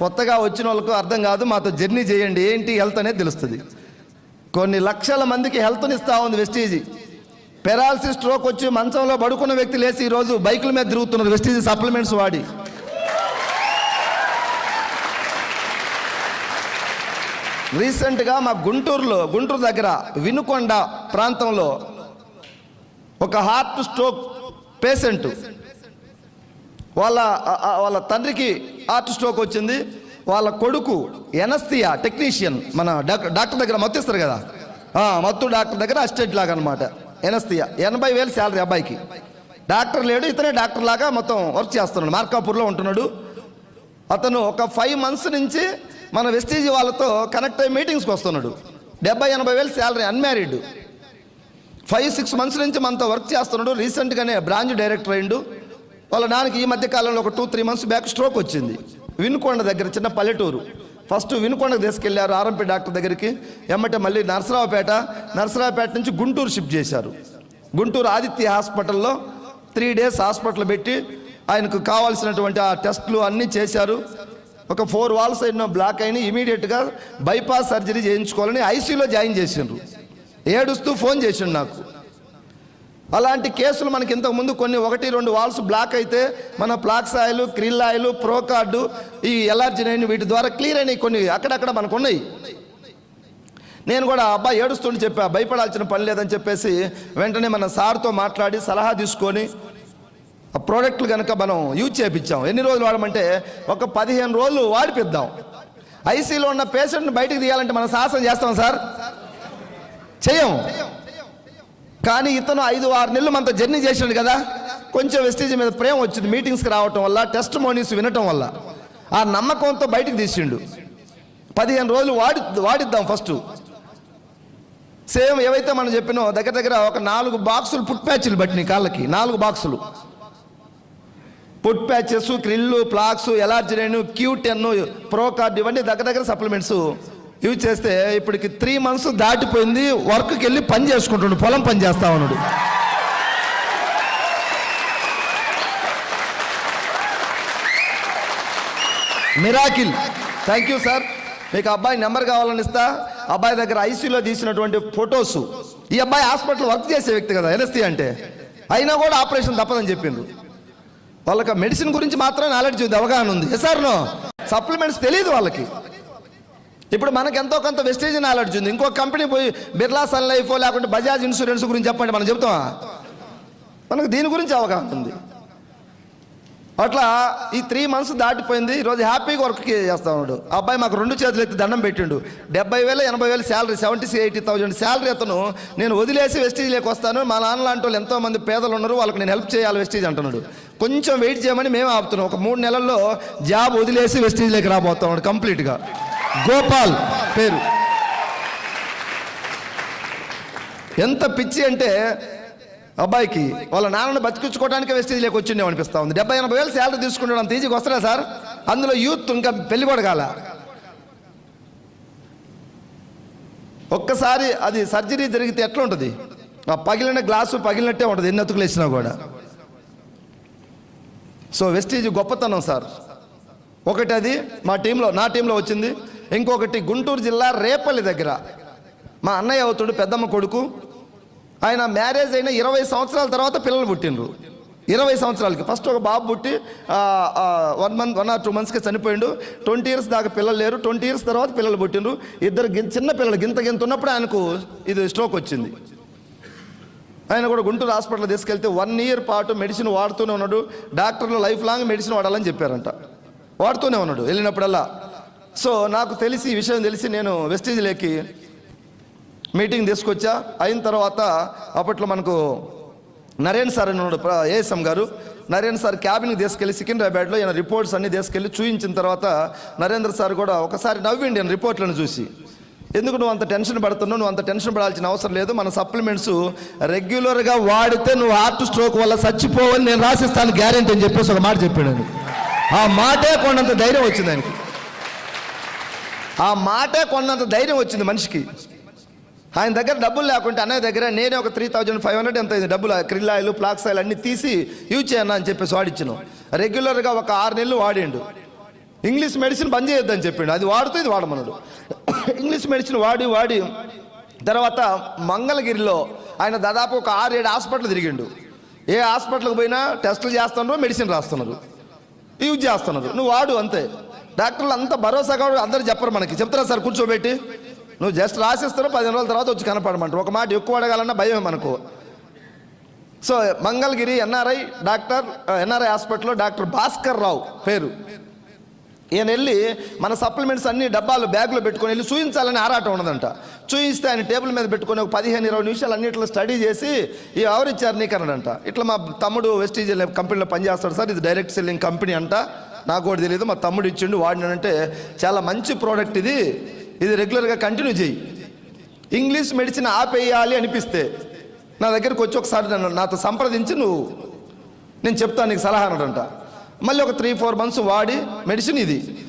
కొత్తగా వచ్చిన వాళ్ళకు అర్థం కాదు మాతో జర్నీ చేయండి ఏంటి హెల్త్ అనేది తెలుస్తుంది. కొన్ని లక్షల మందికి హెల్త్ని ఇస్తూ ఉంది వెస్టీజీ. పెరాలసిస్ స్ట్రోక్ వచ్చి మంచంలో పడుకున్న వ్యక్తి లేచి ఈరోజు బైకుల మీద తిరుగుతున్నారు వెస్టీజీ సప్లిమెంట్స్ వాడి. రీసెంట్గా మా గుంటూరులో గుంటూరు దగ్గర వినుకొండ ప్రాంతంలో ఒక హార్ట్ స్ట్రోక్ పేషెంట్ వాళ్ళ వాళ్ళ తండ్రికి హార్ట్ స్ట్రోక్ వచ్చింది. వాళ్ళ కొడుకు ఎనస్థియా టెక్నీషియన్ మన డాక్టర్ డాక్టర్ దగ్గర మత్తు ఇస్తారు కదా మత్తు డాక్టర్ దగ్గర అసిస్టెంట్ లాగా అనమాట ఎనస్థియా ఎనభై వేలు శాలరీ అబ్బాయికి. డాక్టర్ లేడు ఇతనే డాక్టర్ లాగా మొత్తం వర్క్ చేస్తున్నాడు. మార్కాపూర్లో ఉంటున్నాడు. అతను ఒక ఫైవ్ మంత్స్ నుంచి మన వెస్టీజ్ వాళ్ళతో కనెక్ట్ అయ్యి మీటింగ్స్కి వస్తున్నాడు. డెబ్బై ఎనభై వేలు salary unmarried. Five six months నుంచి మనతో వర్క్ చేస్తున్నాడు. రీసెంట్గానే బ్రాంచ్ డైరెక్టర్ అయిండు వాళ్ళ నాన్నకి ఈ మధ్య కాలంలో ఒక two three months back stroke వచ్చింది. వినుకొండ దగ్గర చిన్న పల్లెటూరు. ఫస్ట్ వినుకొండకు తీసుకెళ్ళారు ఆర్ఎంపీ డాక్టర్ దగ్గరికి. ఎమ్మటే మళ్ళీ నరసరావుపేట నరసరావుపేట నుంచి గుంటూరు షిఫ్ట్ చేశారు. గుంటూరు ఆదిత్య హాస్పిటల్లో త్రీ డేస్ హాస్పిటల్ పెట్టి ఆయనకు కావాల్సినటువంటి ఆ టెస్టులు అన్నీ చేశారు. ఒక ఫోర్ వాల్స్ ఎన్నో బ్లాక్ అయిన ఇమీడియట్గా బైపాస్ సర్జరీ చేయించుకోవాలని ఐసీయూలో జాయిన్ చేసిండ్రు. ఏడుస్తూ ఫోన్ చేసిండు నాకు. అలాంటి కేసులు మనకి ఇంతకుముందు కొన్ని ఒకటి రెండు వాల్స్ బ్లాక్ అయితే మన plaques oil krill oil pro card ఈ ఎల్ఆర్జినైన్ వీటి ద్వారా క్లియర్ అయినాయి కొన్ని అక్కడక్కడ మనకు ఉన్నాయి. నేను కూడా ఆ అబ్బాయి ఏడుస్తుంటే చెప్పా భయపడాల్సిన పని లేదని చెప్పేసి వెంటనే మన సార్తో మాట్లాడి సలహా తీసుకొని ఆ ప్రోడక్ట్లు కనుక మనం యూజ్ చేయించాం ఎన్ని రోజులు వాడమంటే ఒక పదిహేను రోజులు వాడిపిద్దాం. ఐసీలో ఉన్న పేషెంట్ని బయటకు తీయాలంటే మనం సాహసం చేస్తాం సార్. చెయ్యం కానీ ఇతను ఐదు ఆరు నెలలు మనతో జర్నీ చేసాడు కదా. కొంచెం వెస్టేజ్ మీద ప్రేమ వచ్చింది. మీటింగ్స్కి రావటం వల్ల టెస్ట్ మోనీస్ వినటం వల్ల. ఆ నమ్మకంతో బయటికి తీసిండు. పదిహేను రోజులు వాడి వాడిద్దాం ఫస్ట్. సేమ్ ఏవైతే మనం చెప్పినో దగ్గర దగ్గర ఒక నాలుగు బాక్సులు పుట్ ప్యాచ్లు పట్టినాయి కాళ్ళకి. నాలుగు బాక్సులు. Put patches krill plaques L arginine Q ten pro card ఇవన్నీ దగ్గర దగ్గర సప్లిమెంట్స్. యూజ్ చేస్తే ఇప్పటికి త్రీ మంత్స్ దాటిపోయింది వర్క్కి వెళ్ళి పని చేసుకుంటుండు పొలం పని చేస్తా ఉన్నాడు. మిరాకిల్ థ్యాంక్ యూ సార్ మీకు అబ్బాయి నెంబర్ కావాలని ఇస్తా. అబ్బాయి దగ్గర ఐసీలో తీసినటువంటి ఫొటోస్ ఈ అబ్బాయి హాస్పిటల్ వర్క్ చేసే వ్యక్తి కదా ఎన్ఎస్టీ అంటే. అయినా కూడా ఆపరేషన్ తప్పదని చెప్పిండు. వాళ్ళకి మెడిసిన్ గురించి మాత్రం నాలెడ్జ్ ఉంది అవగాహన ఉంది. సార్ నో సప్లిమెంట్స్ తెలియదు వాళ్ళకి. ఇప్పుడు మనకు ఎంతో కొంత వెస్టేజ్ నాలెడ్జ్ ఉంది. ఇంకో కంపెనీ పోయి బిర్లా సన్ లైఫ్ లేకుంటే బజాజ్ ఇన్సూరెన్స్ గురించి చెప్పండి మనం చెప్తామా? మనకు దీని గురించి అవగాహన ఉంది. అట్లా ఈ త్రీ మంత్స్ దాటిపోయింది. ఈరోజు హ్యాపీగా వర్క్ చేస్తా ఉన్నాడు. ఆ అబ్బాయి మాకు రెండు చేతులు ఎత్తి దండం పెట్టిండు. డెబ్బై వేల ఎనభై వేలు salary seventy eighty thousand salary అతను నేను వదిలేసి వెస్టీజ్లోకి వస్తాను. మా నాన్న లాంటి వాళ్ళు ఎంతోమంది పేదలు ఉన్నారు వాళ్ళకి నేను హెల్ప్ చేయాలి వెస్టీజ్ అంటున్నాడు. కొంచెం వెయిట్ చేయమని మేము ఆపుతున్నాం. ఒక మూడు నెలల్లో జాబ్ వదిలేసి వెస్టీజ్లోకి రాబోతా ఉన్నాడు కంప్లీట్గా గోపాల్ పేరు. ఎంత పిచ్చి అంటే అబ్బాయికి వాళ్ళ నాన్నను బతికించుకోవడానికి వెస్టేజ్లోకి వచ్చిండే అనిపిస్తా ఉంది. డెబ్బై ఎనభై వేలు శాలరీ తీసుకుంటాడు అంత ఈజీగా వస్తారా సార్? అందులో యూత్ ఇంకా పెళ్ళి కూడా కాల ఒక్కసారి అది సర్జరీ జరిగితే ఎట్లా ఉంటుంది? ఆ పగిలిన గ్లాసు పగిలినట్టే ఉంటుంది. ఎన్ని అతుకులు వేసినా కూడా. సో వెస్టేజ్ గొప్పతనం సార్. ఒకటి అది మా టీంలో నా టీంలో వచ్చింది. ఇంకొకటి గుంటూరు జిల్లా రేపల్లి దగ్గర. మా అన్నయ్య అవుతుడు పెద్దమ్మ కొడుకు. ఆయన మ్యారేజ్ అయిన ఇరవై సంవత్సరాల తర్వాత పిల్లలు పుట్టిండ్రు. ఇరవై సంవత్సరాలకి. ఫస్ట్ ఒక బాబు పుట్టి one month one or two మంత్స్కి చనిపోయిండు. ట్వంటీ ఇయర్స్ దాకా పిల్లలు లేరు. ట్వంటీ ఇయర్స్ తర్వాత పిల్లలు పుట్టిండ్రు. ఇద్దరు చిన్న పిల్లలు గింత గింత ఉన్నప్పుడు ఆయనకు ఇది స్ట్రోక్ వచ్చింది. ఆయన కూడా గుంటూరు హాస్పిటల్ తీసుకెళ్తే వన్ ఇయర్ పాటు మెడిసిన్ వాడుతూనే ఉన్నాడు. డాక్టర్లు లైఫ్ లాంగ్ మెడిసిన్ వాడాలని చెప్పారంట. వాడుతూనే ఉన్నాడు. వెళ్ళినప్పుడల్లా సో నాకు తెలిసి ఈ విషయం తెలిసి నేను వెస్టేజ్లోకి మీటింగ్ తీసుకొచ్చా. అయిన తర్వాత అప్పట్లో మనకు నరేన్ సార్ అని ఉన్నాడు ప్ర- ఏఎస్ఎం గారు. నరేన్ సార్ క్యాబిన్కి తీసుకెళ్ళి సికింద్రాబాద్లో ఈయన రిపోర్ట్స్ అన్ని తీసుకెళ్ళి చూయించిన తర్వాత నరేంద్ర సార్ కూడా ఒకసారి నవ్విండి ఆయన రిపోర్ట్లను చూసి ఎందుకు నువ్వు అంత టెన్షన్ పడుతున్నావు? నువ్వు అంత టెన్షన్ పడాల్సిన అవసరం లేదు. మన సప్లిమెంట్స్ రెగ్యులర్గా వాడితే నువ్వు హార్ట్ స్ట్రోక్ వల్ల చచ్చిపోవని నేను రాసిస్తాను గ్యారెంటీ అని చెప్పేసి ఒక మాట చెప్పాడు ఆ మాటే కొండంత ధైర్యం వచ్చింది ఆయనకి. ఆ మాటే కొన్నంత ధైర్యం వచ్చింది మనిషికి. ఆయన దగ్గర డబ్బులు లేకుంటే అన్నయ్య దగ్గర నేనే ఒక త్రీ థౌజండ్ ఫైవ్ హండ్రెడ్ ఎంత అయింది? డబ్బులు క్రిల్ ఆయిల్ ప్లాక్స్ ఆయిల్ అన్ని తీసి యూజ్ చేయను అని చెప్పేసి వాడిచ్చాను. రెగ్యులర్గా ఒక ఆరు నెలలు వాడిండు. ఇంగ్లీష్ మెడిసిన్ బంద్ చేయొద్దని చెప్పిండు. అది వాడుతూ ఇది వాడమన్నాడు. ఇంగ్లీష్ మెడిసిన్ వాడి వాడి తర్వాత మంగళగిరిలో ఆయన దాదాపు ఒక ఆరు ఏడు హాస్పిటల్ తిరిగిండు. ఏ హాస్పిటల్కి పోయినా టెస్టులు చేస్తున్నారు మెడిసిన్ రాస్తున్నారు. యూజ్ చేస్తున్నారు. నువ్వు వాడు అంతే. డాక్టర్లు అంత భరోసాగా అందరూ చెప్పరు మనకి. చెప్తారా సార్ కూర్చోబెట్టి. నువ్వు జస్ట్ రాసిస్తారు పదిహేను రోజుల తర్వాత వచ్చి కనపడమంటారు ఒక మాట ఎక్కువ అడగాలన్నా భయమే మనకు. So Mangalagiri NRI doctor NRI హాస్పిటల్లో డాక్టర్ భాస్కర్ రావు పేరు. ఈయన వెళ్ళి మన సప్లిమెంట్స్ అన్ని డబ్బాలు బ్యాగ్లో పెట్టుకొని వెళ్ళి చూయించాలని ఆరాటం ఉన్నదంట. చూయిస్తే ఆయన టేబుల్ మీద పెట్టుకొని ఒక పదిహేను ఇరవై నిమిషాలు అన్నిట్లో స్టడీ చేసి ఈ ఎవరు ఇచ్చారు నీకు అన్నాడంట ఇట్లా మా తమ్ముడు వెస్టీజ్ కంపెనీలో పనిచేస్తాడు సార్ ఇది డైరెక్ట్ సెల్లింగ్ కంపెనీ అంట. నాకు కూడా తెలియదు మా తమ్ముడు ఇచ్చిండు వాడినానంటే చాలా మంచి ప్రోడక్ట్ ఇది. ఇది రెగ్యులర్గా కంటిన్యూ చేయి. ఇంగ్లీష్ మెడిసిన్ ఆపేయాలి అనిపిస్తే నా దగ్గరికి వచ్చి ఒకసారి నన్ను నాతో సంప్రదించి నువ్వు. నేను చెప్తాను నీకు సలహా అనడంట మళ్ళీ ఒక త్రీ ఫోర్ మంత్స్ వాడి మెడిసిన్ ఇది.